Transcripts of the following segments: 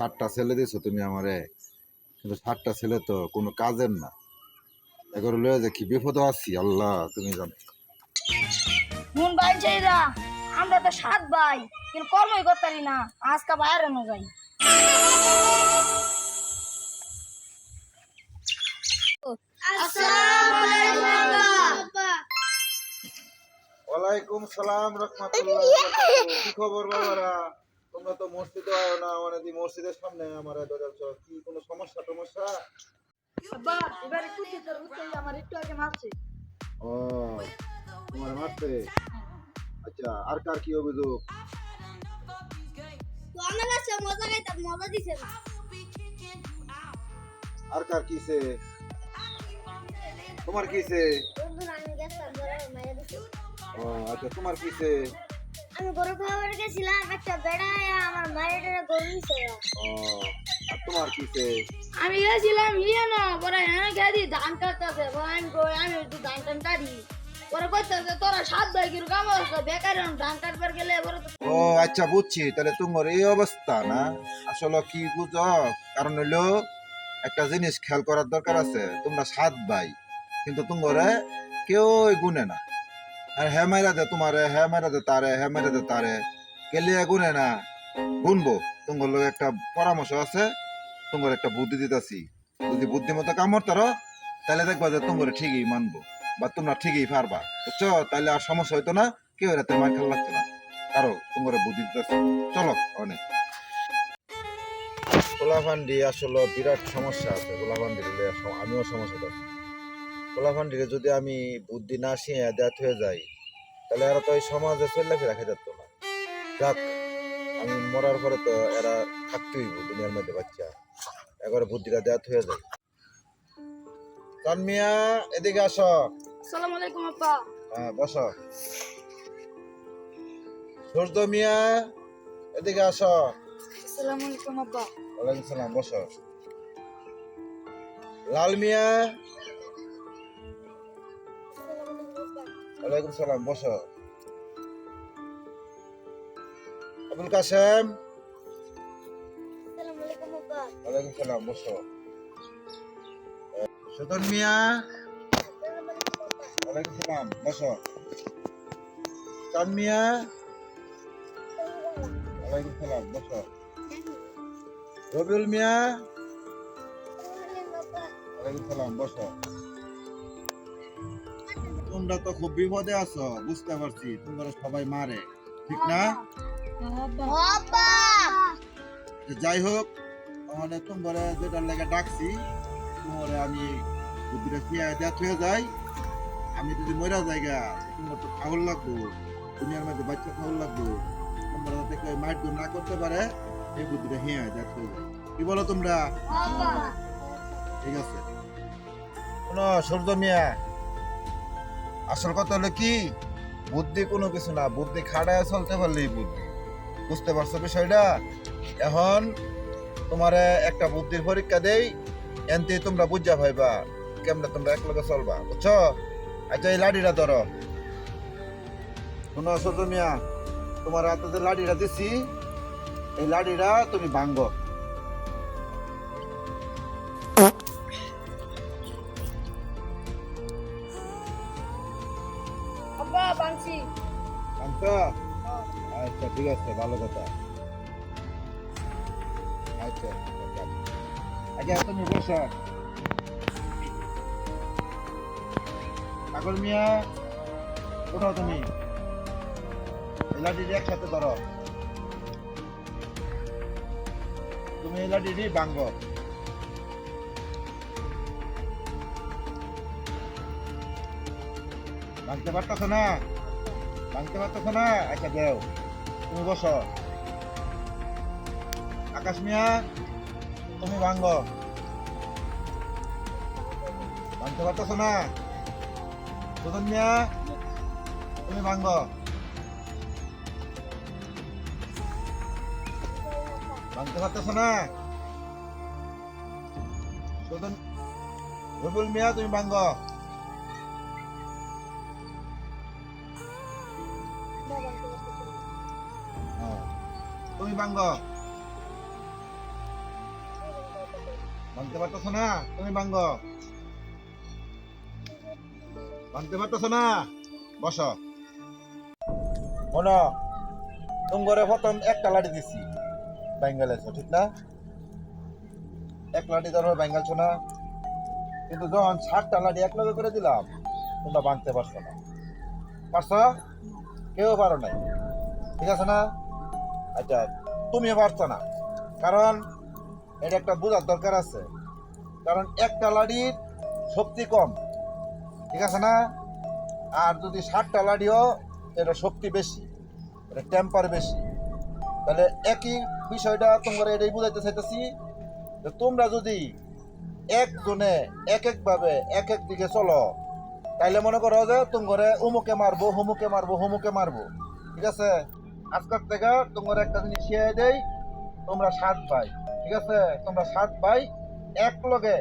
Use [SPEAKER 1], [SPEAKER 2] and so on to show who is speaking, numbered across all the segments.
[SPEAKER 1] সাতটা ছেলে দিছো তুমি আমারে কিন্তু সাতটা ছেলে তো কোনো কাজের না। এগুলো লয়ে যে কি বিপদ আছি আল্লাহ তুমি জানো।
[SPEAKER 2] হুন ভাই সেইরা আমরা তো সাত ভাই কিন্তু কর্মই করতারি না আজকে বাইরে ন যাই।
[SPEAKER 1] ওয়ালাইকুম সালাম রহমাতুল্লাহ। কি খবর বাবারা? তোমরা তো মসজিদে আয় না মানে দি মসজিদের সামনে আমার ধরেছ কি কোনো সমস্যা টমস্যা?
[SPEAKER 2] আব্বা এবার একটু খেতে উঠতে আমার একটু আগে মারছে।
[SPEAKER 1] ও তোমার মারতে আচ্ছা আর কার কি অভিযোগ?
[SPEAKER 2] তো আমার কাছে মজা গাইতাম মজা দিছে না।
[SPEAKER 1] আর কার কিসে তোমার
[SPEAKER 2] দিছে।
[SPEAKER 1] ও আচ্ছা তোমার কিসে
[SPEAKER 2] আমি গরু খাবার গেছিলাম একটা বেড়ায়
[SPEAKER 1] ও আর তোমার কিসে
[SPEAKER 2] আমি গেছিলাম ইয়ে না পরে হ্যাঁ গেছি ধান কাটতেছে আমি আমি একটু ধান টান কাটি পরে কইতেছে তোরা সাত ভাই কিরু কাম বেকার ধান কাটবার গেলে পরে
[SPEAKER 1] ও আচ্ছা বুঝছি তাহলে তোমার এই অবস্থা না আসলে কি বুঝো কারণ হইল একটা জিনিস খেয়াল করার দরকার আছে তোমরা সাত ভাই কিন্তু তোমরা কেউ গুনে না আর হ্যাঁ মাইরা দে তোমারে হ্যাঁ মাইরা দে তারে হ্যাঁ মাইরা দে তারে কেলিয়া গুনে না গুনবো তোমার লোক একটা পরামর্শ আছে, তোমার একটা বুদ্ধি দিতেছি। যদি বুদ্ধি মতো কাম করতারো তাহলে দেখবা যে তোমার ঠিকই মানবো, বা তোমরা ঠিকই পারবা, বুঝছ? তাহলে আর সমস্যা হইতো না, কেউ রাতে মার খেলা লাগতো না। কারও তোমার বুদ্ধি দিতেছে। চলো, অনেক। গোলাফান্ডি আসলে বিরাট সমস্যা আছে, গোলাফান্ডি আমিও সমস্যা আছি গোলাফান্ডিরে যদি আমি বুদ্ধি না শিয়ে দেয়াত হয়ে যাই, তাহলে এরা তো এই সমাজে চলে ফিরে রাখা যেত না। যাক আমি মরার পরে তো এরা থাকতেই দুনিয়ার মধ্যে বাচ্চা। একবারে বুদ্ধিটা দেয়াত হয়ে যায়। তানমিয়া এদিকে আসো।
[SPEAKER 2] আসসালামু আলাইকুম আপা।
[SPEAKER 1] হ্যাঁ বসো। সূর্য মিয়া এদিকে আসো।
[SPEAKER 2] আসসালামু আলাইকুম আপা।
[SPEAKER 1] ওয়ালাইকুম সালাম বসো। লাল মিয়া ওয়ালাইকুম সালাম বসো। আবুল কাসেম ওয়ালাইকুম সালাম বসো। সুদন মিয়া। ওয়ালাইকুম সালাম বসো। চান মিয়া। ওয়ালাইকুম সালাম বসো। রবিউল মিয়া। ওয়ালাইকুম সালাম বসো। তোমরা তো খুব বিপদে আছো বুঝতে পারছি তোমরা সবাই মারে ঠিক না?
[SPEAKER 2] আপা
[SPEAKER 1] তো যাই হোক মানে তোমরা যেটার লেগে ডাকছি তোমারে আমি হয়ে যাই। আমি যদি মরা জায়গা তোমার তো খাওয়ার লাগবো দুনিয়ার মধ্যে বাচ্চা খাওয়ার লাগবো। তোমরা যাতে কেউ মাইট না করতে পারে এই বুদ্ধিটা হেঁ দেওয়া হয়ে যায় কি বলো তোমরা? ঠিক আছে। কোনো সূর্য মিয়া আসল কথা হলো কি? বুদ্ধি কোনো কিছু না বুদ্ধি খাড়ায় চলতে পারলেই বুদ্ধি। বুঝতে পারছ বিষয়টা? এখন তোমারে একটা বুদ্ধির পরীক্ষা দেই এনতে তোমরা বুঝা ভাইবা কেমনে তোমরা এক লগে চলবা বুঝছ? আচ্ছা এই লাঠিটা ধরো। শোনো সূর্য মিয়া তোমার হাতে যে লাঠিটা দিছি এই লাঠিটা তুমি ভাঙ্গো
[SPEAKER 2] আপা বাংসি
[SPEAKER 1] আচ্ছা আচ্ছা ঠিক আছে, ভালো কথা। আচ্ছা আচ্ছা। আচ্ছা তুমি বসো। পাগল মিয়া কোথাও তুমি। এই একসাথে ধরো। তুমি এই লাঠিটি ভাঙ্গো ভাঙতে পারতেছো না? ভাঙতে পারতেছো না? আচ্ছা দেও। তুমি বসো। আকাশ মিয়া, তুমি ভাঙ্গ। ভাঙতে পারতেছো না? সুদন মিয়া, তুমি ভাঙ্গ। ভাঙতে পারতেছো না? সুদন রবুল মিয়া, তুমি ভাঙ্গ। তুমি ভাঙতে পারতেছ না? তুমি ভাঙতে পারতেছ না? বস। প্রথম একটা লাঠি দিছি। ঠিক না? এক লাঠি ধরো বেঙ্গালছ না। কিন্তু যখন ষাটটা লাঠি এক লগে করে দিলাম, তোমরা ভাঙতে পারছ না। পারছ? কেউ পারো নাই। ঠিক আছে না? আচ্ছা। তুমি পারছ না। কারণ এটা একটা বোঝার দরকার আছে। কারণ একটা লাড়ির শক্তি কম, ঠিক আছে না? আর যদি ষাটটা লাড়িও, এটা শক্তি বেশি, এটা টেম্পার বেশি। তাহলে একই বিষয়টা তোমরা এটাই বুঝাইতে চাইতেছি যে তোমরা যদি একজনে এক একভাবে এক এক দিকে চলো, তাইলে মনে করো যে তোমরা উমুকে মারবো, হুমুকে মারবো হুমুকে মারবো, ঠিক আছে? আজকের থেকে তোমরা একটা জিনিস শিখিয়ে দেই, তোমরা সাত ভাই, ঠিক আছে? তোমরা সাত ভাই এক লগে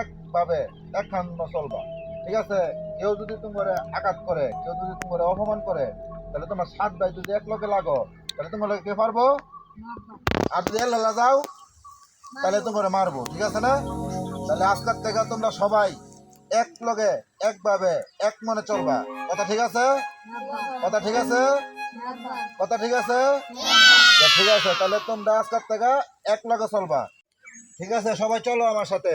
[SPEAKER 1] একভাবে একখান্ন চলবা, ঠিক আছে? কেউ যদি তোমরা আঘাত করে, কেউ যদি তোমরা অপমান করে, তাহলে তোমার সাত ভাই যদি এক লগে লাগো তাহলে তোমরা কে পারব আর যদি এলা যাও, তাহলে তোমরা মারবো, ঠিক আছে না? তাহলে আজকের থেকে তোমরা সবাই এক লগে একভাবে, এক মনে চলবা। কথা ঠিক আছে? কথা ঠিক আছে? কথা ঠিক আছে? ঠিক আছে তাহলে তোমরা আজকের থেকে এক লগে চলবা। ঠিক আছে সবাই চলো আমার সাথে।